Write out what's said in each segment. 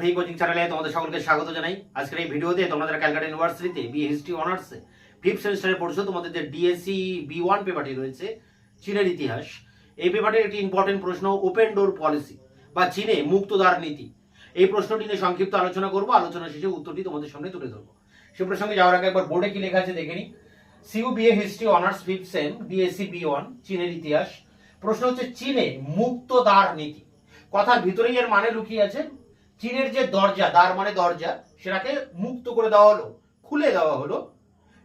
Free coaching চ্যানেলে তোমাদের সকলকে স্বাগত জানাই। আজকের এই ভিডিওতে তোমাদের ক্যালকাটা ইউনিভার্সিটিতে বি হিস্ট্রি অনার্সে ফিফথ সেমিস্টারে পড়ছো, তোমাদের বি ওয়ান পেপারটি রয়েছে, চীনের ইতিহাস, এই পেপারের একটি প্রশ্ন ওপেন ডোর পলিসি বা নীতি। এই সংক্ষিপ্ত আলোচনা করব, আলোচনা শেষে উত্তরটি তোমাদের সামনে তুলে ধরবো। সে প্রসঙ্গে যাওয়ার আগে একবার বোর্ডে কি লেখা আছে দেখে নি see you BA history honours fifth sem DSC B one চীনের ইতিহাস। প্রশ্ন হচ্ছে, চীনে মুক্তদ্বার নীতি। কথার ভিতরেই এর মানে লুকিয়ে আছে চীনের যে দরজা দ্বার মানে দরজা, সেটাকে মুক্ত করে দেওয়া হলো, খুলে দেওয়া হলো।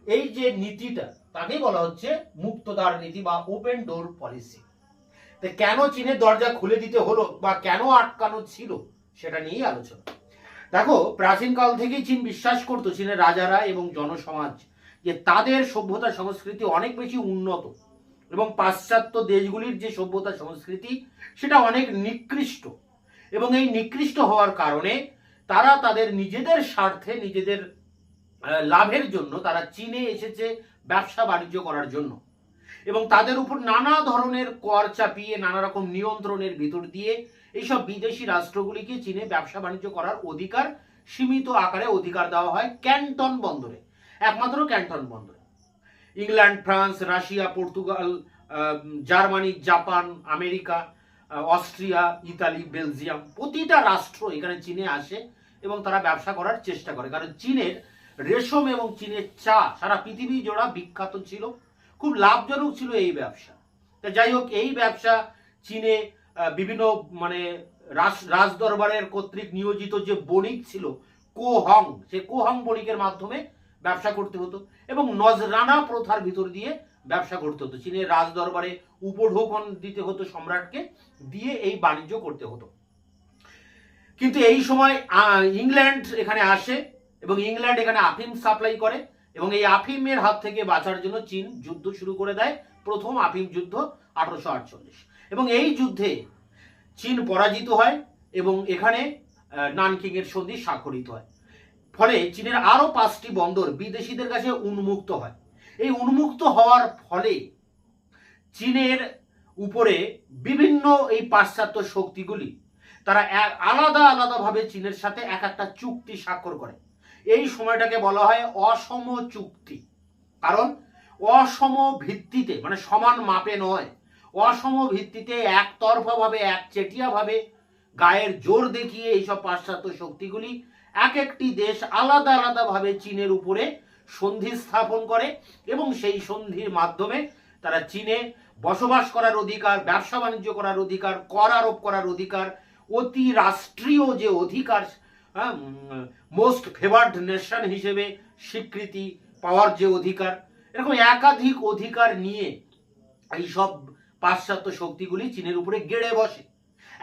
এই যে নীতিটা, তাকেই বলা হচ্ছে মুক্তদ্বার নীতি বা ওপেন ডোর পলিসি তো কেন চীনের দরজা খুলে দিতে হলো বা কেন আটকানো ছিল, সেটা নিয়েই আলোচনা। দেখো, প্রাচীনকাল থেকেই চীন বিশ্বাস করতো, চীনের রাজারা এবং জনসমাজ, যে তাদের সভ্যতা সংস্কৃতি অনেক বেশি উন্নত এবং পাশ্চাত্য দেশগুলির যে সভ্যতা সংস্কৃতি, সেটা অনেক নিকৃষ্ট। এবং এই নিকৃষ্ট হওয়ার কারণে তারা তাদের নিজেদের স্বার্থে, নিজেদের লাভের জন্য তারা চীনে এসেছে ব্যবসা বাণিজ্য করার জন্য। এবং তাদের উপর নানা ধরনের কর চাপিয়ে, নানা রকম নিয়ন্ত্রণের ভিতর দিয়ে এইসব বিদেশি রাষ্ট্রগুলিকে চীনে ব্যবসা বাণিজ্য করার অধিকার, সীমিত আকারে অধিকার দেওয়া হয় ক্যান্টন বন্দরে, একমাত্র ক্যান্টন বন্দরে। England, France, Russia, Portugal Germany, Japan, America Austria, Italy, Belgium, প্রতিটা রাষ্ট্র এখানে চীনে আসে এবং তারা ব্যবসা করার চেষ্টা করে। কারণ চীনের রেশম এবং চীনের চা সারা পৃথিবী জোড়া বিখ্যাত ছিল। খুব লাভজনক ছিল এই ব্যবসা। তা যাই হোক, এই ব্যবসা চীনে বিভিন্ন মানে রাজ, রাজদরবারের কর্তৃক নিয়োজিত যে বণিক ছিল, কোহং, সে কোহং বণিকের মাধ্যমে ব্যবসা করতে হতো এবং নজরানা প্রথার ভিতর দিয়ে ব্যবসা করতে হতো। চীনের রাজদরবারে উপঢৌকন দিতে হতো সম্রাটকে দিয়ে এই বাণিজ্য করতে হতো। কিন্তু এই সময় ইংল্যান্ড এখানে আসে এবং ইংল্যান্ড এখানে আফিম সাপ্লাই করে এবং এই আফিমের হাত থেকে বাঁচার জন্য চীন যুদ্ধ শুরু করে দেয় প্রথম আফিম যুদ্ধ আঠারোশো আটচল্লিশ। এবং এই যুদ্ধে চীন পরাজিত হয় এবং এখানে আহ, নানকিং এর সন্ধি স্বাক্ষরিত হয়। ফলে চীনের আরও পাঁচটি বন্দর বিদেশিদের কাছে উন্মুক্ত হয়। এই উন্মুক্ত হওয়ার ফলে চীনের উপরে বিভিন্ন এই পাশ্চাত্য শক্তিগুলি, তারা আলাদা আলাদাভাবে চীনের সাথে এক একটা চুক্তি স্বাক্ষর করে। এই সময়টাকে বলা হয় অসম চুক্তি। কারণ অসম ভিত্তিতে মানে সমান মাপে নয়, অসম ভিত্তিতে একতরফাভাবে, একচেটিয়াভাবে গায়ের জোর দেখিয়ে এইসব পাশ্চাত্য শক্তিগুলি এক একটি দেশ আলাদা আলাদাভাবে চীনের উপরে সন্ধি স্থাপন করে এবং সেই সন্ধির মাধ্যমে তারা চীনে বসবাস করার অধিকার, ব্যবসা বাণিজ্য করার অধিকার, কর আরোপ করার অধিকার, অতি রাষ্ট্রীয় যে অধিকার মোস্ট ফেভার্ড নেশন হিসেবে স্বীকৃতি পাওয়ার যে অধিকার, এরকম একাধিক অধিকার নিয়ে এই সব পাশ্চাত্য শক্তিগুলি চীনের উপরে গেড়ে বসে।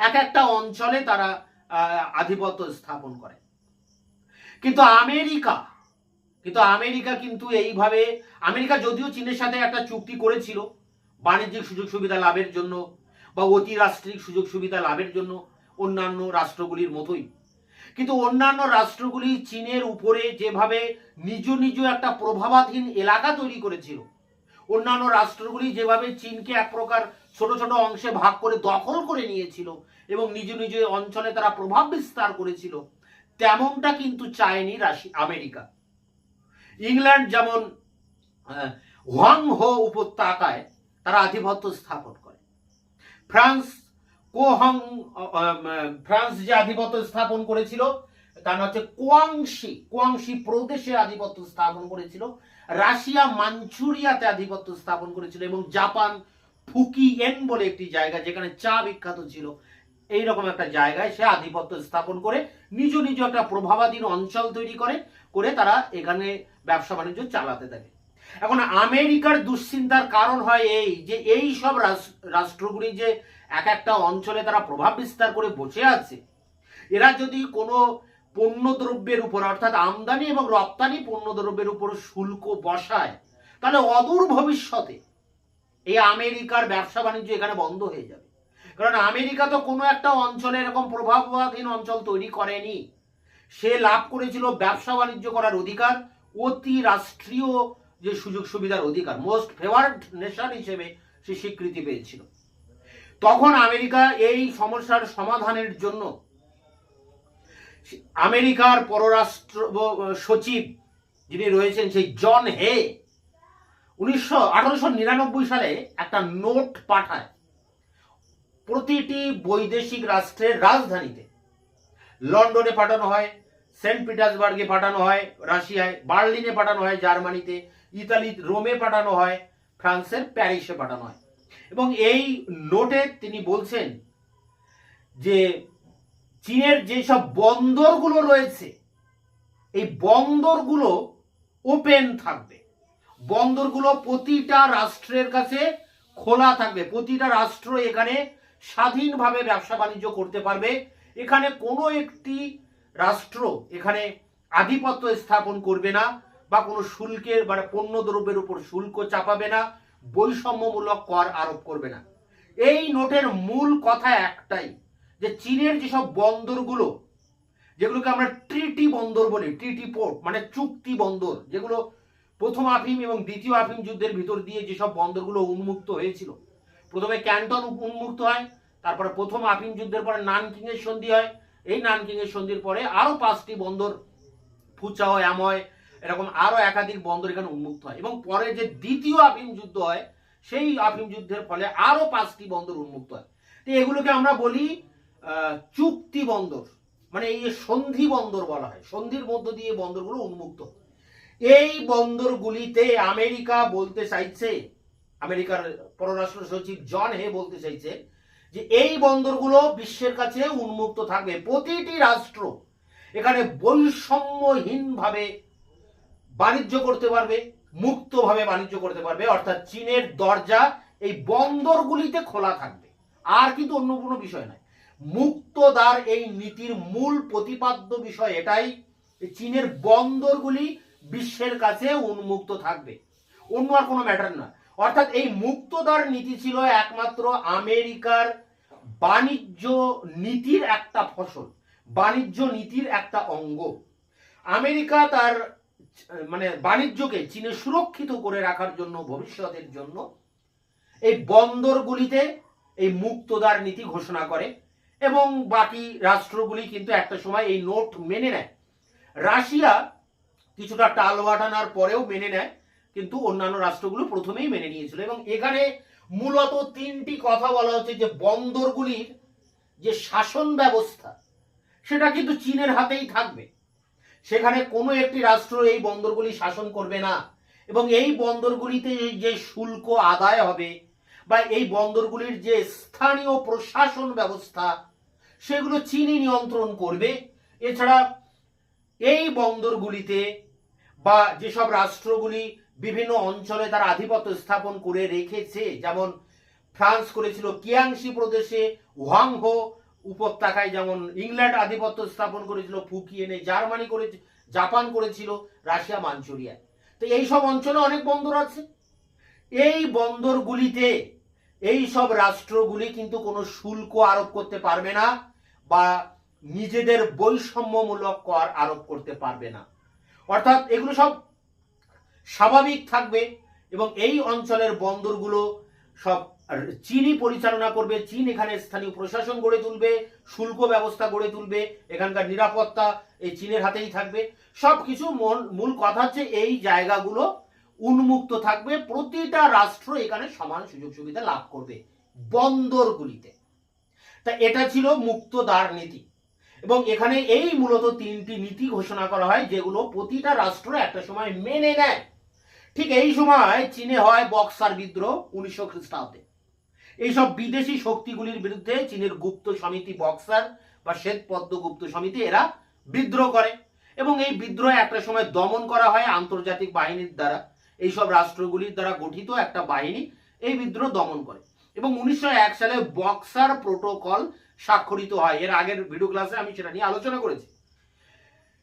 এক একটা অঞ্চলে তারা আধিপত্য স্থাপন করে। কিন্তু আমেরিকা কিন্তু আমেরিকা কিন্তু এইভাবে, আমেরিকা যদিও চীনের সাথে একটা চুক্তি করেছিল বাণিজ্যিক সুযোগ সুবিধা লাভের জন্য বা অতিরাষ্ট্রিক সুযোগ সুবিধা লাভের জন্য অন্যান্য রাষ্ট্রগুলির মতোই। কিন্তু অন্যান্য রাষ্ট্রগুলি চীনের উপরে যেভাবে নিজ নিজ একটা প্রভাবাধীন এলাকা তৈরি করেছিল, অন্যান্য রাষ্ট্রগুলি যেভাবে চীনকে এক প্রকার ছোট ছোট অংশে ভাগ করে দখল করে নিয়েছিল এবং নিজ নিজ অঞ্চলে তারা প্রভাব বিস্তার করেছিল, তেমনটা কিন্তু চায়নি রাশি, আমেরিকা। ইংল্যান্ড যেমন হোয়াং হো উপত্যকায় তারা আধিপত্য স্থাপন করে। ফ্রান্স কোহং ফ্রান্স যে আধিপত্য স্থাপন করেছিল, তার হচ্ছে কোয়াংশি। কোয়াংশি প্রদেশে আধিপত্য স্থাপন করেছিল, রাশিয়া মাঞ্চুরিয়াতে আধিপত্য স্থাপন করেছিল এবং জাপান ফুকিয়েন বলে একটি জায়গা যেখানে চা বিখ্যাত ছিল। এইরকম একটা জায়গায় সে আধিপত্য স্থাপন করে, নিজ নিজ একটা প্রভাবাধীন অঞ্চল তৈরি করে করে তারা এখানে ব্যবসা বাণিজ্য চালাতে থাকে। এখন আমেরিকার দুশ্চিন্তার কারণ হয় এই যে, এই সব রাষ্ট্রগুলি যে এক একটা অঞ্চলে তারা প্রভাব বিস্তার করে বসে আছে, এরা যদি কোনো পণ্যদ্রব্যের উপর, অর্থাৎ আমদানি এবং রপ্তানি পণ্যদ্রব্যের উপর শুল্ক বসায়, তাহলে অদূর ভবিষ্যতে এই আমেরিকার ব্যবসা বাণিজ্য এখানে বন্ধ হয়ে যাবে। কারণ আমেরিকা তো কোনো একটা অঞ্চলে এরকম প্রভাবাধীন অঞ্চল তৈরি করেনি। সে লাভ করেছিল ব্যবসা বাণিজ্য করার অধিকার, অতি রাষ্ট্রীয় যে সুযোগ সুবিধার অধিকার মোস্ট ফেভার্ড নেশন হিসেবে সে স্বীকৃতি পেয়েছিল। তখন আমেরিকা এই সমস্যার সমাধানের জন্য আমেরিকার পররাষ্ট্র সচিব যিনি রয়েছেন সেই জন হে উনিশশো সালে একটা নোট পাঠায়। প্রতিটি বৈদেশিক রাষ্ট্রের রাজধানীতে লন্ডনে পাঠানো হয়, সেন্ট পিটার্সবার্গে পাঠানো হয়, রাশিয়ায়, বার্লিনে পাঠানো হয়, জার্মানিতে, ইতালি, রোমে পাঠানো হয় ফ্রান্সের প্যারিসে পাঠানো হয়। এবং এই নোটে তিনি বলছেন যে চীনের যেসব বন্দরগুলো রয়েছে, এই বন্দরগুলো ওপেন থাকবে। বন্দরগুলো প্রতিটা রাষ্ট্রের কাছে খোলা থাকবে। প্রতিটা রাষ্ট্র এখানে স্বাধীনভাবে ব্যবসা বাণিজ্য করতে পারবে। এখানে কোনো একটি রাষ্ট্র এখানে আধিপত্য স্থাপন করবে না বা কোনো শুল্কের মানে পণ্য দ্রব্যের উপর শুল্ক চাপাবে না, বৈষম্যমূলক কর আরোপ করবে না। এই নোটের মূল কথা একটাই, যে চীনের যেসব বন্দরগুলো, যেগুলোকে আমরা ট্রিটি বন্দর বলি, ট্রিটি পোর্ট মানে চুক্তি বন্দর, যেগুলো প্রথম আফিম এবং দ্বিতীয় আফিম যুদ্ধের ভিতর দিয়ে যেসব বন্দরগুলো উন্মুক্ত হয়েছিল, প্রথমে ক্যান্টন উন্মুক্ত হয় তারপরে প্রথম আফিম যুদ্ধের পরে নানকিং এর সন্ধি হয়। এই নানকিং এর সন্ধির পরে আরও পাঁচটি বন্দর ফুচাও অ্যাময় এরকম আরও একাধিক বন্দর এখানে উন্মুক্ত হয়। এবং পরে যে দ্বিতীয় আফিম যুদ্ধ হয়, সেই আফিম যুদ্ধের ফলে আরও পাঁচটি বন্দর উন্মুক্ত হয়। তো এগুলোকে আমরা বলি চুক্তি বন্দর মানে এই সন্ধি বন্দর বলা হয়। সন্ধির মধ্য দিয়ে বন্দরগুলো উন্মুক্ত। এই বন্দরগুলিতে আমেরিকা বলতে চাইছে, আমেরিকার পররাষ্ট্র সচিব জন হে বলতে চাইছে যে এই বন্দরগুলো বিশ্বের কাছে উন্মুক্ত থাকবে। প্রতিটি রাষ্ট্র এখানে বৈষম্যহীনভাবে বাণিজ্য করতে পারবে, মুক্তভাবে বাণিজ্য করতে পারবে। অর্থাৎ চীনের দরজা এই বন্দরগুলিতে খোলা থাকবে। আর কিন্তু অন্য কোনো বিষয় নয়। মুক্তদার এই নীতির মূল প্রতিপাদ্য বিষয় এটাই চীনের বন্দরগুলি বিশ্বের কাছে উন্মুক্ত থাকবে। অন্য আর কোনো ম্যাটার না অর্থাৎ এই মুক্তদার নীতি ছিল একমাত্র আমেরিকার বাণিজ্য নীতির একটা ফসল, বাণিজ্য নীতির একটা অঙ্গ। আমেরিকা তার মানে বাণিজ্যকে চীনে সুরক্ষিত করে রাখার জন্য, ভবিষ্যতের জন্য এই বন্দরগুলিতে এই মুক্তদার নীতি ঘোষণা করে এবং বাকি রাষ্ট্রগুলি কিন্তু একটা সময় এই নোট মেনে নেয়। রাশিয়া কিছুটা টাল টালবাটানার পরেও মেনে নেয়। কিন্তু অন্যান্য রাষ্ট্রগুলো প্রথমেই মেনে নিয়েছিল। এবং এখানে মূলত তিনটি কথা বলা হচ্ছে যে বন্দরগুলির যে শাসন ব্যবস্থা, সেটা কিন্তু চীনের হাতেই থাকবে। সেখানে কোনো একটি রাষ্ট্র এই বন্দরগুলি শাসন করবে না। এবং এই বন্দরগুলিতে যে শুল্ক আদায় হবে বা এই বন্দরগুলির যে স্থানীয় প্রশাসন ব্যবস্থা, সেগুলো চীনই নিয়ন্ত্রণ করবে। এছাড়া এই বন্দরগুলিতে বা যেসব রাষ্ট্রগুলি বিভিন্ন অঞ্চলে তার আধিপত্য স্থাপন করে রেখেছে। যেমন ফ্রান্স করেছিল কিয়াংশি প্রদেশে ওয়াংহো উপত্যকায় যেমন ইংল্যান্ড আধিপত্য স্থাপন করেছিল, ফুকিয়েনে জার্মানি করে জাপান করেছিল, রাশিয়া মাঞ্চুরিয়ায় তো এই সব অঞ্চলে অনেক বন্দর আছে। এই বন্দরগুলিতে, এই সব রাষ্ট্রগুলি কিন্তু কোনো শুল্ক আরোপ করতে পারবে না বা নিজেদের বৈষম্যমূলক কর আরোপ করতে পারবে না। অর্থাৎ এগুলো সব স্বাভাবিক থাকবে এবং এই অঞ্চলের বন্দরগুলো সব চীনই পরিচালনা করবে, চীন এখানে স্থানীয় প্রশাসন গড়ে তুলবে, শুল্ক ব্যবস্থা গড়ে তুলবে, এখানকার নিরাপত্তা এই চীনের হাতেই থাকবে। সব কিছু মূল কথা হচ্ছে এই জায়গাগুলো উন্মুক্ত থাকবে, প্রতিটা রাষ্ট্র এখানে সমান সুযোগ সুবিধা লাভ করবে বন্দরগুলিতে। তা এটা ছিল মুক্ত দ্বার নীতি। এবং এখানে এই মূলত তিনটি নীতি ঘোষণা করা হয়, যেগুলো প্রতিটা রাষ্ট্র একটা সময় মেনে নেয়। ঠিক এই সময় চীনে হয় বক্সার বিদ্রোহ উনিশশো খ্রিস্টাব্দে। এইসব বিদেশি শক্তিগুলির বিরুদ্ধে চীনের গুপ্ত সমিতি বক্সার বা শ্বেত পদ্ম গুপ্ত সমিতি এরা বিদ্রোহ করে এবং এই বিদ্রোহ একটা সময় দমন করা হয় আন্তর্জাতিক বাহিনীর দ্বারা। এইসব রাষ্ট্রগুলির দ্বারা গঠিত একটা বাহিনী এই বিদ্রোহ দমন করে এবং উনিশশো এক সালে বক্সার প্রোটোকল স্বাক্ষরিত হয়। এর আগের ভিডিও ক্লাসে আমি সেটা নিয়ে আলোচনা করেছি।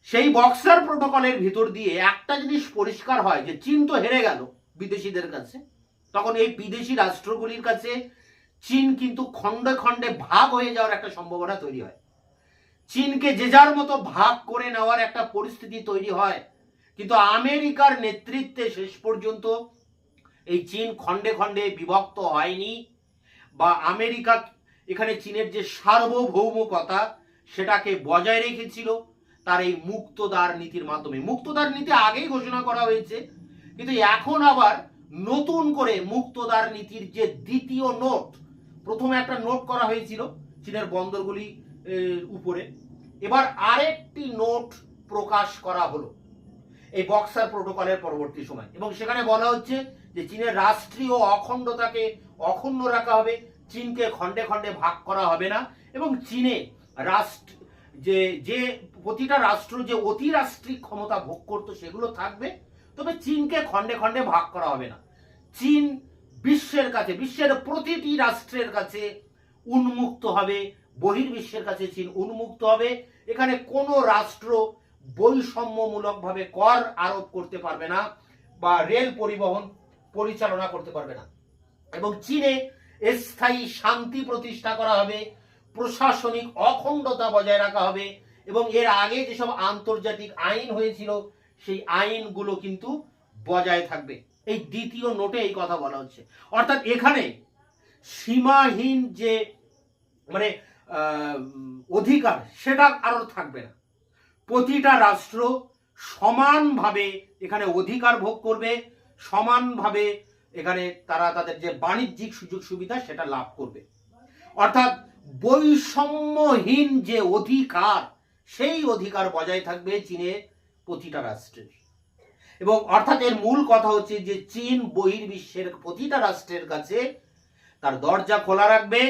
সেই বক্সার প্রোটোকলের ভিতর দিয়ে একটা জিনিস পরিষ্কার হয়, যে চীন তো হেরে গেল বিদেশিদের কাছে। তখন এই বিদেশি রাষ্ট্রগুলির কাছে চীন কিন্তু খণ্ডে খণ্ডে ভাগ হয়ে যাওয়ার একটা সম্ভাবনা তৈরি হয়। চীনকে যে যার মতো ভাগ করে নেওয়ার একটা পরিস্থিতি তৈরি হয়। কিন্তু আমেরিকার নেতৃত্বে শেষ পর্যন্ত এই চীন খণ্ডে খণ্ডে বিভক্ত হয়নি বা আমেরিকা এখানে চীনের যে সার্বভৌমকতা সেটাকে বজায় রেখেছিল। তার এই মুক্তদার নীতির মাধ্যমে। মুক্তদার নীতি আগেই ঘোষণা করা হয়েছে, কিন্তু এখন আবার নতুন করে মুক্তদার নীতির যে দ্বিতীয় নোট, প্রথমে একটা নোট করা হয়েছিল চীনের বন্দরগুলি উপরে। এবার আরেকটি নোট প্রকাশ করা হলো এই বক্সার প্রোটোকলের পরবর্তী সময়। এবং সেখানে বলা হচ্ছে যে চীনের রাষ্ট্রীয় অখণ্ডতাকে অক্ষুণ্ণ রাখা হবে, চীনকে খণ্ডে খণ্ডে ভাগ করা হবে না, এবং চীনে রাষ্ট্র যে যে প্রতিটা রাষ্ট্র যে অতিরাষ্ট্রিক ক্ষমতা ভোগ করতো সেগুলো থাকবে, তবে চীনকে খণ্ডে খণ্ডে ভাগ করা হবে না। চীন বিশ্বের কাছে, বিশ্বের প্রতিটি রাষ্ট্রের কাছে উন্মুক্ত হবে, বহির্বিশ্বের কাছে চীন উন্মুক্ত হবে। এখানে কোনো রাষ্ট্র বৈষম্যমূলকভাবে কর আরোপ করতে পারবে না বা রেল পরিবহন পরিচালনা করতে পারবে না। এবং চীনে স্থায়ী শান্তি প্রতিষ্ঠা করা হবে। প্রশাসনিক অখণ্ডতা বজায় রাখা হবে এবং এর আগে যেসব আন্তর্জাতিক আইন হয়েছিল, সেই আইনগুলো কিন্তু বজায় থাকবে। এই দ্বিতীয় নোটে এই কথা বলা হচ্ছে। অর্থাৎ এখানে সীমাহীন যে মানে অধিকার, সেটা আরও থাকবে না। প্রতিটা রাষ্ট্র সমানভাবে এখানে অধিকার ভোগ করবে, সমানভাবে এখানে তারা তাদের যে বাণিজ্যিক সুযোগ সুবিধা, সেটা লাভ করবে। অর্থাৎ বৈষম্যহীন যে অধিকার, সেই অধিকার বজায় থাকবে চীনের প্রতিটা রাষ্ট্রের। এবং অর্থাৎ এর মূল কথা হচ্ছে যে চীন বহির্বিশ্বের প্রতিটা রাষ্ট্রের কাছে তার দরজা খোলা রাখবে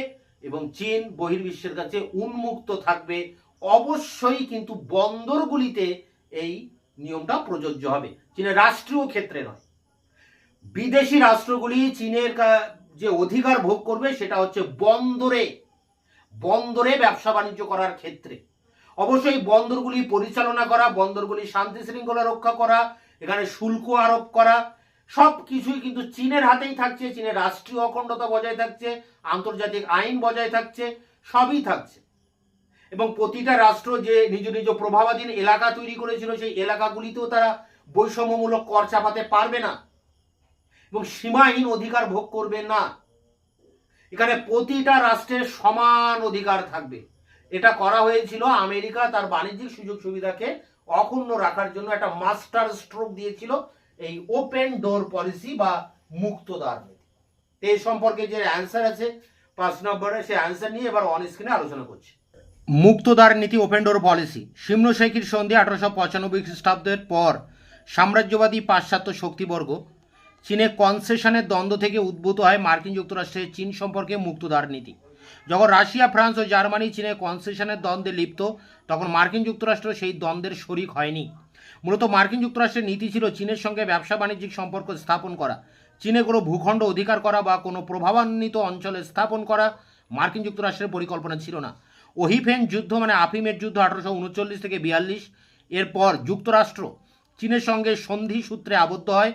এবং চীন বহির্বিশ্বের কাছে উন্মুক্ত থাকবে। অবশ্যই কিন্তু বন্দরগুলিতে এই নিয়মটা প্রযোজ্য হবে। চীনের রাষ্ট্রীয় ক্ষেত্রে নয়। বিদেশি রাষ্ট্রগুলি চীনের যে অধিকার ভোগ করবে সেটা হচ্ছে বন্দরে বন্দরে ব্যবসা বাণিজ্য করার ক্ষেত্রে। অবশ্যই বন্দরগুলি পরিচালনা করা, বন্দরগুলি শান্তি শৃঙ্খলা রক্ষা করা, এখানে শুল্ক আরোপ করা সব কিছুই কিন্তু চীনের হাতেই থাকছে, চীনের রাষ্ট্রীয় অখণ্ডতা বজায় থাকছে, আন্তর্জাতিক আইন বজায় থাকছে, সবই থাকছে। এবং প্রতিটা রাষ্ট্র যে নিজ নিজ প্রভাবাধীন এলাকা তৈরি করেছিল, সেই এলাকাগুলিতেও তারা বৈষম্যমূলক কর চাপাতে পারবে না। এবং সীমাহীন অধিকার ভোগ করবে না। এখানে প্রতিটা রাষ্ট্রের সমান অধিকার থাকবে। এটা করা হয়েছিল আমেরিকা তার বাণিজ্যিক সুযোগ সুবিধাকে অক্ষুণ্ণ রাখার জন্য একটা মাস্টার স্ট্রোক দিয়েছিল এই ওপেন ডোর পলিসি বা মুক্তদার নীতি। এই সম্পর্কে যে অ্যান্সার আছে, পাঁচ নম্বরে সে অ্যান্সার নিয়ে এবার অন স্ক্রিনে আলোচনা করছি। মুক্তদার নীতি, ওপেন ডোর পলিসি। সিমনো শেখির সন্ধি আঠারোশো পঁচানব্বই খ্রিস্টাব্দের পর সাম্রাজ্যবাদী পাশ্চাত্য শক্তিবর্গ চীনে কনসেশনের দ্বন্দ্ব থেকে উদ্ভূত হয় মার্কিন যুক্তরাষ্ট্রের চীন সম্পর্কে মুক্তদার নীতি। যখন রাশিয়া, ফ্রান্স ও জার্মানি চীনে কনসেশনের দ্বন্দ্বে লিপ্ত, তখন মার্কিন যুক্তরাষ্ট্র সেই দ্বন্দ্বের শরিক হয়নি। মূলত মার্কিন যুক্তরাষ্ট্রের নীতি ছিল চীনের সঙ্গে ব্যবসা বাণিজ্যিক সম্পর্ক স্থাপন করা। চীনে কোনো ভূখণ্ড অধিকার করা বা কোনো প্রভাবান্বিত অঞ্চলে স্থাপন করা মার্কিন যুক্তরাষ্ট্রের পরিকল্পনা ছিল না। ওহিফেন যুদ্ধ মানে আফিমের যুদ্ধ আঠারোশো উনচল্লিশ থেকে বিয়াল্লিশ। এরপর যুক্তরাষ্ট্র চীনের সঙ্গে সন্ধি সূত্রে আবদ্ধ হয়।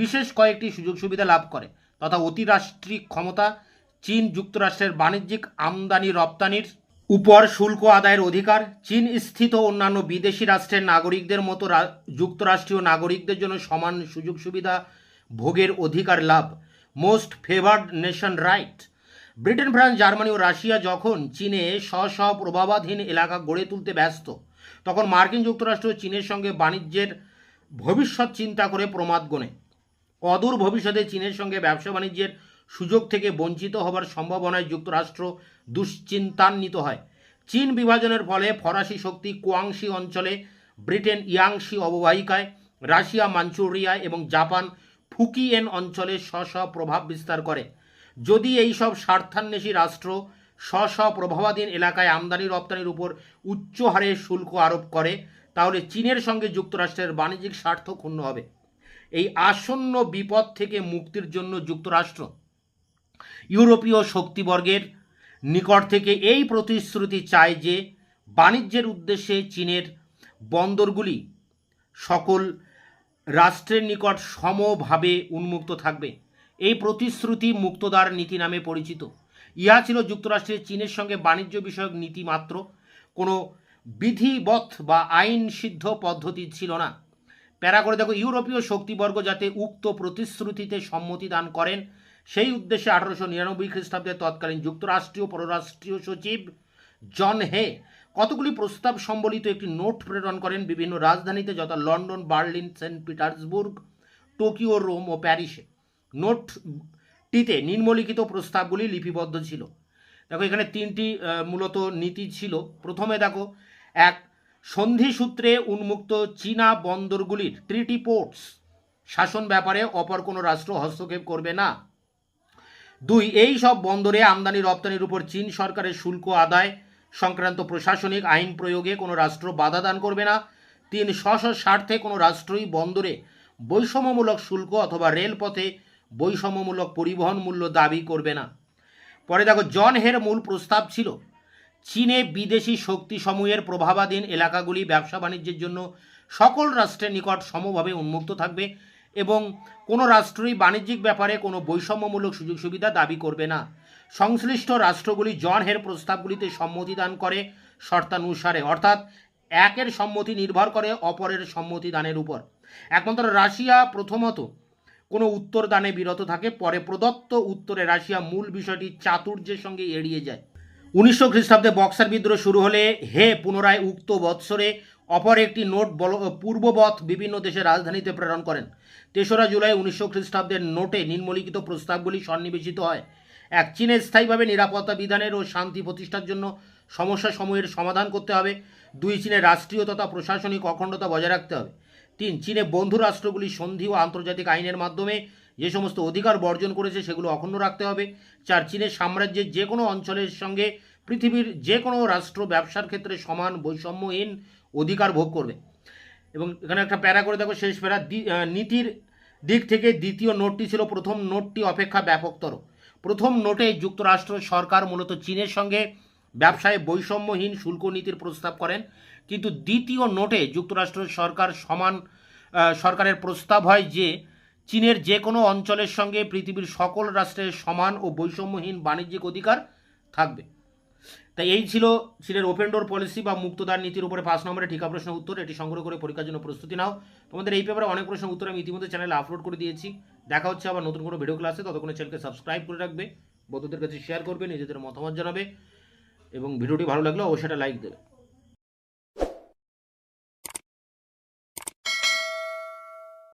বিশেষ কয়েকটি সুযোগ সুবিধা লাভ করে, তথা অতিরাষ্ট্রিক ক্ষমতা, চীন যুক্তরাষ্ট্রের বাণিজ্যিক আমদানি রপ্তানির উপর শুল্ক আদায়ের অধিকার, চীন স্থিত অন্যান্য বিদেশি রাষ্ট্রের নাগরিকদের মতো যুক্তরাষ্ট্রীয় নাগরিকদের জন্য সমান সুযোগ সুবিধা ভোগের অধিকার লাভ। Most favoured nation right Britain, France, Germany ও রাশিয়া যখন চীনে স্ব স্ব প্রভাবাধীন এলাকা গড়ে তুলতে ব্যস্ত, তখন মার্কিন যুক্তরাষ্ট্র চীনের সঙ্গে বাণিজ্যের ভবিষ্যৎ চিন্তা করে প্রমাদ গণে। অদূর ভবিষ্যতে চীনের সঙ্গে ব্যবসা বাণিজ্যের সুযোগ থেকে বঞ্চিত হবার সম্ভাবনায় যুক্তরাষ্ট্র দুশ্চিন্তান্বিত হয়। চীন বিভাজনের ফলে ফরাসি শক্তি কোয়াংশি অঞ্চলে ব্রিটেন ইয়াংশি অববাহিকায়, রাশিয়া মাঞ্চুরিয়া এবং জাপান ফুকিয়েন অঞ্চলে স্ব প্রভাব বিস্তার করে। যদি এই সব স্বার্থান্বেষী রাষ্ট্র স্ব প্রভাবাধীন এলাকায় আমদানি রপ্তানির উপর উচ্চ হারে শুল্ক আরোপ করে, তাহলে চীনের সঙ্গে যুক্তরাষ্ট্রের বাণিজ্যিক স্বার্থ ক্ষুণ্ণ হবে। এই আসন্ন বিপদ থেকে মুক্তির জন্য যুক্তরাষ্ট্র ইউরোপীয় শক্তিবর্গের নিকট থেকে এই প্রতিশ্রুতি চায় যে বাণিজ্যের উদ্দেশ্যে চীনের বন্দরগুলি সকল রাষ্ট্রের নিকট সমভাবে উন্মুক্ত থাকবে। এই প্রতিশ্রুতি মুক্তদার নীতি নামে পরিচিত। ইহা ছিল যুক্তরাষ্ট্রের চীনের সঙ্গে বাণিজ্য বিষয়ক নীতি মাত্র কোনো বিধিবৎ বা আইন সিদ্ধ পদ্ধতি ছিল না। প্যারা করে দেখো, ইউরোপীয় শক্তিবর্গ যাতে উক্ত প্রতিশ্রুতিতে সম্মতি দান করেন, সেই উদ্দেশ্যে আঠারোশো নিরানব্বই খ্রিস্টাব্দে তৎকালীন যুক্তরাষ্ট্রীয় পররাষ্ট্রীয় সচিব জন হে কতগুলি প্রস্তাব সম্বলিত একটি নোট প্রেরণ করেন বিভিন্ন রাজধানীতে, যথা London, Berlin, Saint Petersburg, Tokyo, Rome ও প্যারিসে। নোটটিতে নিম্নলিখিত প্রস্তাবগুলি লিপিবদ্ধ ছিল। দেখো, এখানে তিনটি মূলত নীতি ছিল। প্রথমে দেখো, এক সন্ধি সূত্রে উন্মুক্ত চীনা বন্দরগুলির ট্রিটি পোর্টস শাসন ব্যাপারে অপর কোনো রাষ্ট্র হস্তক্ষেপ করবে না। দুই, এই সব বন্দরে আমদানি রপ্তানির উপর চীন সরকারের শুল্ক আদায়, সংক্রান্ত প্রশাসনিক আইন প্রয়োগে কোনো রাষ্ট্র বাধা দান করবে না। তিন স্ব স্ব স্বার্থে কোনো রাষ্ট্রই বন্দরে বৈষম্যমূলক শুল্ক অথবা রেলপথে বৈষম্যমূলক পরিবহন মূল্য দাবি করবে না। পরে দেখো, জন হের মূল প্রস্তাব ছিল চীনে বিদেশি শক্তি সমূহের প্রভাবাধীন এলাকাগুলি ব্যবসা বাণিজ্যের জন্য সকল রাষ্ট্রের নিকট সমভাবে উন্মুক্ত থাকবে এবং কোনো রাষ্ট্রই বাণিজ্যিক ব্যাপারে কোনো বৈষম্যমূলক সুযোগ সুবিধা দাবি করবে না। সংশ্লিষ্ট রাষ্ট্রগুলি জন হের প্রস্তাবগুলিতে সম্মতি দান করে শর্তানুসারে, অর্থাৎ একের সম্মতি নির্ভর করে অপরের সম্মতি দানের উপর। একমাত্র রাশিয়া প্রথমত কোনো উত্তর দানে বিরত থাকে, পরে প্রদত্ত উত্তরে রাশিয়া মূল বিষয়টি চাতুর্যের সঙ্গে এড়িয়ে যায়। উনিশশো খ্রিস্টাব্দে বক্সার বিদ্রোহ শুরু হলে হে পুনরায় উক্ত বৎসরে অপর একটি নোট বল পূর্ববৎ বিভিন্ন দেশের রাজধানীতে প্রেরণ করেন। তেসরা জুলাই উনিশশো খ্রিস্টাব্দের নোটে নিম্নলিখিত প্রস্তাবগুলি সন্নিবেশিত হয়। এক চীনের স্থায়ীভাবে নিরাপত্তা বিধানের ও শান্তি প্রতিষ্ঠার জন্য সমস্যা সমূহের সমাধান করতে হবে। দুই চীনের রাষ্ট্রীয় তথা প্রশাসনিক অখণ্ডতা বজায় রাখতে হবে। তিন, চীনে বন্ধু রাষ্ট্রগুলি সন্ধি ও আন্তর্জাতিক আইনের মাধ্যমে যে সমস্ত অধিকার বর্জন করেছে সেগুলো অক্ষুণ্ণ রাখতে হবে। চার চীনের সাম্রাজ্যের যে কোনো অঞ্চলের সঙ্গে পৃথিবীর যে কোনো রাষ্ট্র ব্যবসার ক্ষেত্রে সমান বৈষম্যহীন অধিকার ভোগ করবে। এবং এখানে একটা প্যারা করে দেখো, শেষ প্যারা নীতির দিক থেকে দ্বিতীয় নোটটি ছিল প্রথম নোটটি অপেক্ষা ব্যাপকতর। প্রথম নোটে যুক্তরাষ্ট্র সরকার মূলত চীনের সঙ্গে ব্যবসায় বৈষম্যহীন শুল্ক নীতির প্রস্তাব করেন। কিন্তু দ্বিতীয় নোটে যুক্তরাষ্ট্র সরকার সমান সরকারের প্রস্তাব হয় যে চীনের যে কোনো অঞ্চলের সঙ্গে পৃথিবীর সকল রাষ্ট্রের সমান ও বৈষম্যহীন বাণিজ্যিক অধিকার থাকবে। তাই এই ছিল চীনের ওপেন ডোর পলিসি বা মুক্তদার নীতির উপরে পাঁচ নম্বরে ঠিকা প্রশ্ন উত্তর। এটি সংগ্রহ করে পরীক্ষার জন্য প্রস্তুতি নাও। তোমাদের এই পেপারে অনেক প্রশ্ন উত্তর আমি ইতিমধ্যে চ্যানেলে আপলোড করে দিয়েছি। দেখা হচ্ছে আবার নতুন কোনো ভিডিও ক্লাসে ততক্ষণে চ্যানেলকে সাবস্ক্রাইব করে রাখবে। বন্ধুদের কাছে শেয়ার করবে, নিজেদের মতামত জানাবে এবং ভিডিওটি ভালো লাগলে অবশ্যই লাইক দেবে।